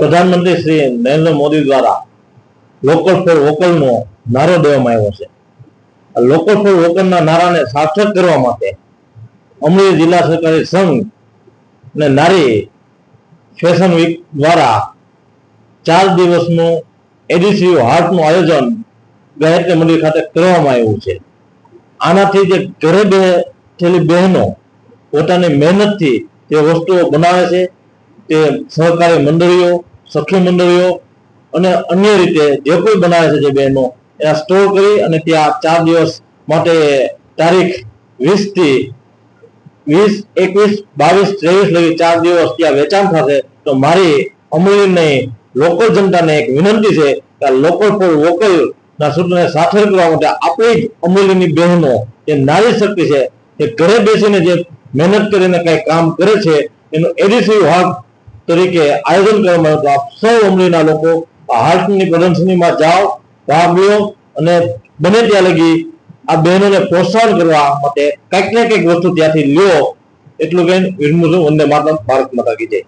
પ્રધાનમંત્રી શ્રી નરેન્દ્ર મોદી દ્વારા local for વોકલનો નારો દેવામાં આવ્યો છે. લોકલ ફોર વોકલના નારાને સાર્થક કરવા માટે અમરેલી જિલ્લા સહકારી સંઘ અને નારી ફેશન વીક દ્વારા ચાર દિવસનું એડિસિવ હાર્ટનું આયોજન ગાયત્રી મંદિર ખાતે કરવામાં આવ્યું છે. આનાથી જે ઘરે બેઠેલી બહેનો પોતાની મહેનતથી તે વસ્તુઓ બનાવે છે તે સહકારી મંડળીઓ સખી મંડળીઓ અને અન્ય રીતે જે કોઈ બનાવે છે જે બહેનો, એના સ્ટોર કરી અને ત્યાં ચાર દિવસ માટે તારીખ વીસથી વીસ, એકવીસ, બાવીસ, ત્રેવીસ લગી ચાર દિવસ ત્યાં વેચાણ થશે, તો મારી અમરેલીની લોકલ જનતાને એક વિનંતી છે કે લોકલ ફોર વોકલ ના સૂત્રને સાર્થક કરવા માટે આપણી જ અમૂલ્યની બહેનો જે નારી શક્તિ છે, એ ઘરે બેસીને જે મહેનત કરીને કઈ કામ કરે છે, એનો એડિટિવ ભાગ તરીકે આયોજન કરવામાં આવ્યું આપ સૌ અમરેલીના લોકો આ હાર્ટની પ્રદર્શનીમાં જાઓ, ભાગ લો અને બને ત્યાં લગી આ બહેનોને પ્રોત્સાહન કરવા માટે કંઈક ને કંઈક વસ્તુ ત્યાંથી લ્યો. એટલું કહીને વિરમું છું વંદે માતરમ, ભારત માતા કી જય.